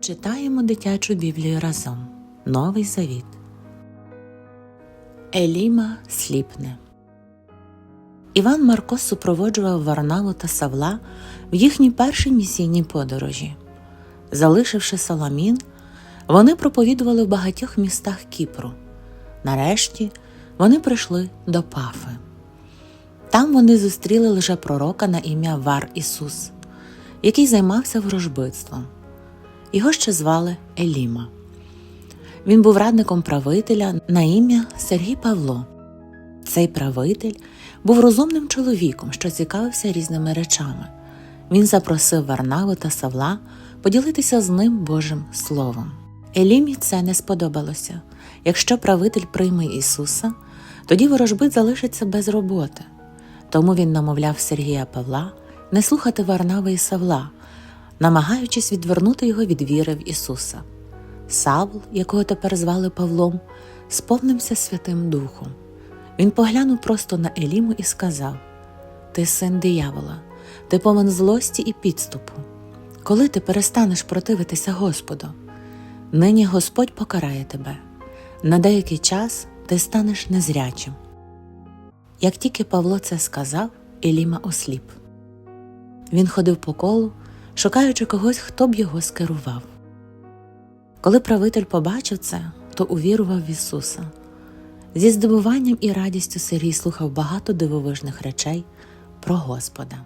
Читаємо дитячу Біблію разом. Новий Завіт. Еліма сліпне. Іван Марко супроводжував Варнаву та Савла в їхній першій місійній подорожі. Залишивши Саламін, вони проповідували в багатьох містах Кіпру. Нарешті вони прийшли до Пафи. Там вони зустріли лише пророка на ім'я Вар Ісус, який займався ворожбитством. Його ще звали Еліма. Він був радником правителя на ім'я Сергій Павло. Цей правитель був розумним чоловіком, що цікавився різними речами. Він запросив Варнаву та Савла поділитися з ним Божим Словом. Елімі це не сподобалося. Якщо правитель прийме Ісуса, тоді ворожбит залишиться без роботи. Тому він намовляв Сергія Павла не слухати Варнави і Савла, намагаючись відвернути його від віри в Ісуса. Савл, якого тепер звали Павлом, сповнився Святим Духом. Він поглянув просто на Еліму і сказав: Ти син диявола, ти повен злості і підступу. Коли ти перестанеш противитися Господу? Нині Господь покарає тебе. На деякий час ти станеш незрячим. Як тільки Павло це сказав, Еліма осліп. Він ходив по колу, шукаючи когось, хто б його скерував. Коли правитель побачив це, то увірував в Ісуса. Зі здивуванням і радістю Сирій слухав багато дивовижних речей про Господа.